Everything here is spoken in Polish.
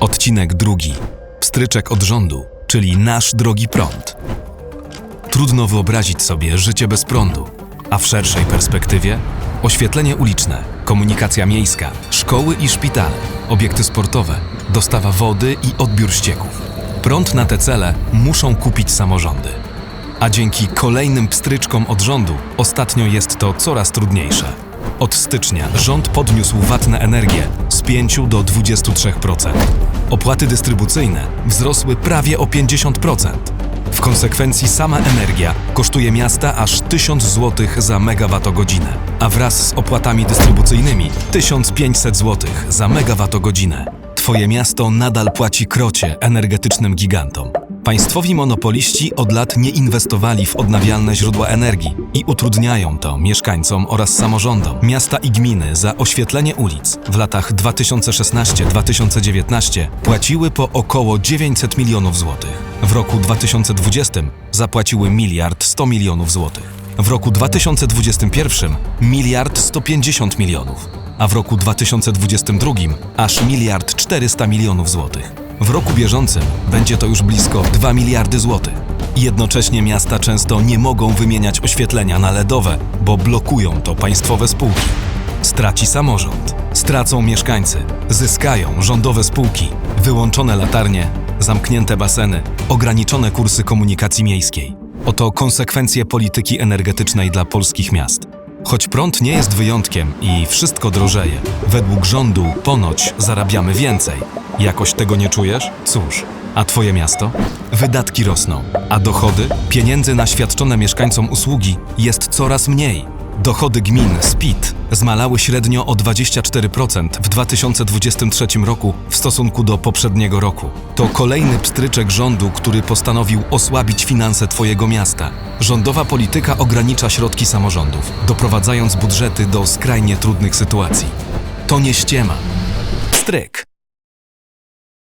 Odcinek drugi. Pstryczek od rządu, czyli nasz drogi prąd. Trudno wyobrazić sobie życie bez prądu, a w szerszej perspektywie oświetlenie uliczne, komunikacja miejska, szkoły i szpitale, obiekty sportowe, dostawa wody i odbiór ścieków. Prąd na te cele muszą kupić samorządy. A dzięki kolejnym pstryczkom od rządu ostatnio jest to coraz trudniejsze. Od stycznia rząd podniósł VAT na energię z 5 do 23%. Opłaty dystrybucyjne wzrosły prawie o 50%. W konsekwencji sama energia kosztuje miasta aż 1000 zł za megawattogodzinę, a wraz z opłatami dystrybucyjnymi 1500 zł za megawattogodzinę. Twoje miasto nadal płaci krocie energetycznym gigantom. Państwowi monopoliści od lat nie inwestowali w odnawialne źródła energii i utrudniają to mieszkańcom oraz samorządom. Miasta i gminy za oświetlenie ulic w latach 2016-2019 płaciły po około 900 milionów złotych. W roku 2020 zapłaciły miliard 100 milionów złotych. W roku 2021 miliard 150 milionów, a w roku 2022 aż miliard 400 milionów złotych. W roku bieżącym będzie to już blisko 2 miliardy złotych. Jednocześnie miasta często nie mogą wymieniać oświetlenia na LEDowe, bo blokują to państwowe spółki. Straci samorząd, stracą mieszkańcy, zyskają rządowe spółki, wyłączone latarnie, zamknięte baseny, ograniczone kursy komunikacji miejskiej. Oto konsekwencje polityki energetycznej dla polskich miast. Choć prąd nie jest wyjątkiem i wszystko drożeje, według rządu ponoć zarabiamy więcej. Jakoś tego nie czujesz? Cóż, a twoje miasto? Wydatki rosną, a dochody, pieniędzy na świadczone mieszkańcom usługi jest coraz mniej. Dochody gmin z PIT zmalały średnio o 24% w 2023 roku w stosunku do poprzedniego roku. To kolejny pstryczek rządu, który postanowił osłabić finanse Twojego miasta. Rządowa polityka ogranicza środki samorządów, doprowadzając budżety do skrajnie trudnych sytuacji. To nie ściema. Pstryk.